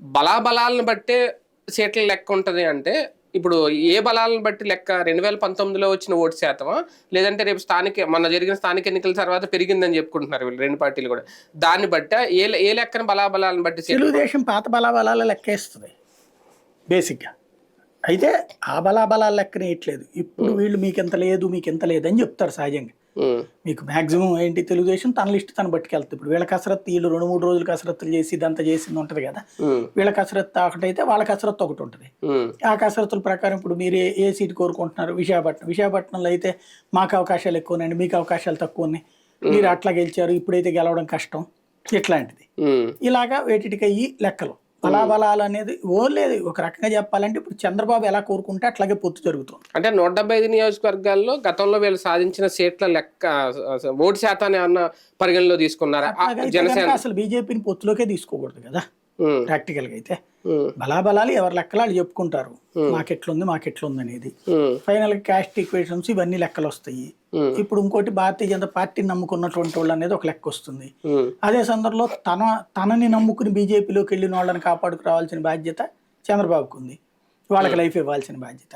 బలాబలాలను బట్టే సీట్ల లెక్క ఉంటది అంటే ఇప్పుడు ఏ బలాలను బట్టి లెక్క రెండు వేల పంతొమ్మిదిలో వచ్చిన ఓటు శాతమా? లేదంటే రేపు స్థానిక మన జరిగిన స్థానిక ఎన్నికల తర్వాత పెరిగిందని చెప్పుకుంటున్నారు వీళ్ళు రెండు పార్టీలు కూడా. దాన్ని బట్టి ఏ ఏ లెక్కన బలాబలాలను బట్టి తెలుగుదేశం పాత బలాబలాల లెక్కేస్తుంది బేసిక్గా. అయితే ఆ బలాబలాల లెక్కన వేయట్లేదు ఇప్పుడు వీళ్ళు మీకు ఎంత లేదు మీకు ఎంత లేదు అని చెప్తారు సహజంగా. మీకు మాక్సిమం ఏంటి తెలుగుదేశం? తన లిస్ట్ తను పట్టుకెళ్తుంది. ఇప్పుడు వీళ్ళ కసరత్తు వీళ్ళు రెండు మూడు రోజులు కసరత్తులు చేసి ఇదంతా చేసింది ఉంటుంది కదా. వీళ్ళ కసరత్తు ఒకటైతే వాళ్ళ కసరత్తు ఒకటి ఉంటుంది. ఆ కసరత్తుల ప్రకారం ఇప్పుడు మీరు ఏ- సీట్ కోరుకుంటున్నారు? విశాఖపట్నం. విశాఖపట్నంలో అయితే మాకు అవకాశాలు ఎక్కువ ఉన్నాయండి మీకు అవకాశాలు తక్కువ ఉన్నాయి మీరు అట్లా గెలిచారు. ఇప్పుడైతే గెలవడం కష్టం. ఇట్లాంటిది. ఇలాగా వేటికి అయ్యి లెక్కలు. బలాబలాలు అనేది ఓ లేదు. ఒక రకంగా చెప్పాలంటే ఇప్పుడు చంద్రబాబు ఎలా కోరుకుంటే అట్లాగే పొత్తు జరుగుతుంది. అంటే నూట డెబ్బై ఐదు నియోజకవర్గాల్లో గతంలో వీళ్ళు సాధించిన సీట్ల లెక్క ఓటు శాతాన్ని ఏమన్నా పరిగణలో తీసుకున్నారా? జనసేన అసలు బీజేపీని పొత్తులోకే తీసుకోకూడదు కదా. ఉమ్, ప్రాక్టికల్గా అయితే బలాబలాలు ఎవరి లెక్కలు వాళ్ళు చెప్పుకుంటారు మాకెట్లుంది మాకెట్లుంది అనేది ఫైనల్గా క్యాస్ట్ ఈక్వేషన్స్ ఇవన్నీ లెక్కలు వస్తాయి ఇప్పుడు ఇంకోటి భారతీయ జనతా పార్టీని నమ్ముకున్నటువంటి వాళ్ళు అనేది ఒక లెక్క వస్తుంది అదే సందర్భంలో తన తనని నమ్ముకుని బీజేపీలోకి వెళ్ళిన వాళ్ళని కాపాడుకు రావాల్సిన బాధ్యత చంద్రబాబుకు ఉంది వాళ్ళకి లైఫ్ ఇవ్వాల్సిన బాధ్యత.